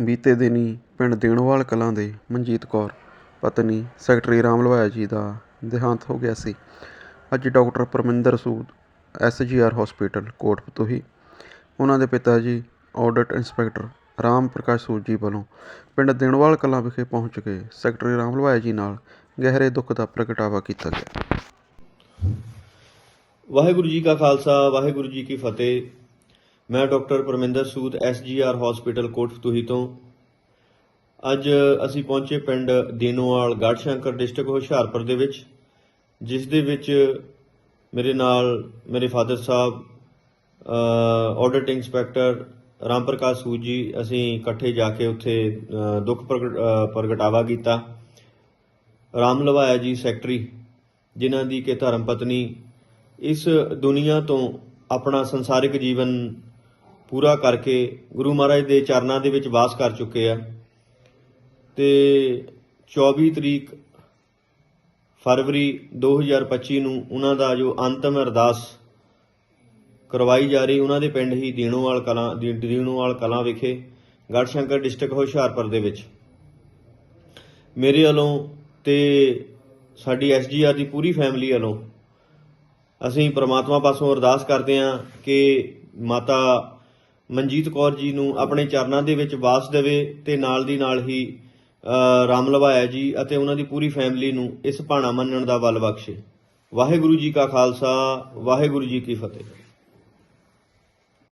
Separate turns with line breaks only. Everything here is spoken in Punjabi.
ਬੀਤੇ ਦਿਨੀਂ ਪਿੰਡ ਦੇਣੋਵਾਲ ਕਲਾਂ ਦੇ ਮਨਜੀਤ ਕੌਰ ਪਤਨੀ ਸੈਕਟਰੀ ਰਾਮ ਲਵਾਇਆ ਜੀ ਦਾ ਦੇਹਾਂਤ ਹੋ ਗਿਆ ਸੀ। ਅੱਜ doctor Parminder Sood SGR hospital Kotfatuhi ਉਹਨਾਂ ਦੇ ਪਿਤਾ ਜੀ ਆਡਿਟ ਇੰਸਪੈਕਟਰ ਰਾਮ ਪ੍ਰਕਾਸ਼ ਸੂਦ ਜੀ ਵੱਲੋਂ ਪਿੰਡ ਦੇਣੋਵਾਲ ਕਲਾਂ ਵਿਖੇ ਪਹੁੰਚ ਕੇ ਸੈਕਟਰੀ ਰਾਮ ਲਵਾਇਆ ਜੀ ਨਾਲ ਗਹਿਰੇ ਦੁੱਖ ਦਾ ਪ੍ਰਗਟਾਵਾ ਕੀਤਾ ਗਿਆ।
ਵਾਹਿਗੁਰੂ ਜੀ ਕਾ ਖਾਲਸਾ, ਵਾਹਿਗੁਰੂ ਜੀ ਕੀ ਫਤਿਹ। ਮੈਂ doctor Parminder Sood SGR hospital Kotfatuhi ਤੋਂ। ਅੱਜ ਅਸੀਂ ਪਹੁੰਚੇ ਪਿੰਡ ਦੀਨੋਵਾਲ ਗੜਸ਼ੰਕਰ ਡਿਸਟ੍ਰਿਕਟ ਹੁਸ਼ਿਆਰਪੁਰ ਦੇ ਵਿੱਚ, ਜਿਸ ਦੇ ਵਿੱਚ ਮੇਰੇ ਨਾਲ ਮੇਰੇ ਫਾਦਰ ਸਾਹਿਬ ਆਡਿਟ ਇੰਸਪੈਕਟਰ ਰਾਮ ਪ੍ਰਕਾਸ਼ ਸੂਦ ਜੀ, ਅਸੀਂ ਇਕੱਠੇ ਜਾ ਕੇ ਉੱਥੇ ਦੁੱਖ ਪ੍ਰਗਟ- ਪ੍ਰਗਟਾਵਾ ਕੀਤਾ। ਰਾਮ ਲਵਾਇਆ ਜੀ ਸੈਕਟਰੀ ਜਿਨ੍ਹਾਂ ਦੀ ਕਿ ਧਰਮ ਪਤਨੀ, ਇਸ ਦੁਨੀਆ ਤੋਂ ਆਪਣਾ ਸੰਸਾਰਿਕ ਜੀਵਨ ਪੂਰਾ ਕਰਕੇ ਗੁਰੂ ਮਹਾਰਾਜ ਦੇ ਚਰਨਾਂ ਦੇ ਵਿੱਚ ਵਾਸ ਕਰ ਚੁੱਕੇ ਆ। ਤੇ 24 ਤਰੀਕ ਫਰਵਰੀ 2025 ਨੂੰ ਉਹਨਾਂ ਦਾ ਜੋ ਅੰਤਮ ਅਰਦਾਸ ਕਰਵਾਈ ਜਾ ਰਹੀ, ਉਹਨਾਂ ਦੇ ਪਿੰਡ ਹੀ ਦੀਣੋਵਾਲ ਕਲਾਂ, ਦੀ- ਦੀਨੋਵਾਲ ਕਲਾਂ ਵਿਖੇ ਗੜਸ਼ੰਕਰ ਡਿਸਟ੍ਰਿਕਟ ਹੁਸ਼ਿਆਰਪੁਰ ਦੇ ਵਿੱਚ। ਮੇਰੇ ਵੱਲੋਂ ਤੇ ਸਾਡੀ ਐਸਜੀਆਰ ਦੀ ਪੂਰੀ ਫੈਮਿਲੀ ਵੱਲੋਂ ਅਸੀਂ ਪ੍ਰਮਾਤਮਾ ਪਾਸੋਂ ਅਰਦਾਸ ਕਰਦੇ ਹਾਂ ਕਿ ਮਾਤਾ ਮਨਜੀਤ ਕੌਰ ਜੀ ਨੂੰ ਆਪਣੇ ਚਰਨਾਂ ਦੇ ਵਿੱਚ ਵਾਸ ਦੇਵੇ ਤੇ ਨਾਲ ਦੀ ਨਾਲ ਹੀ ਰਾਮ ਲਵਾਇਆ ਜੀ ਅਤੇ ਉਹਨਾਂ ਦੀ ਪੂਰੀ ਫੈਮਿਲੀ ਨੂੰ ਇਸ ਭਾਣਾ ਮੰਨਣ ਦਾ ਬਲ ਬਖਸ਼ੇ। ਵਾਹਿਗੁਰੂ ਜੀ ਕਾ ਖਾਲਸਾ, ਵਾਹਿਗੁਰੂ ਜੀ ਕੀ ਫਤਿਹ।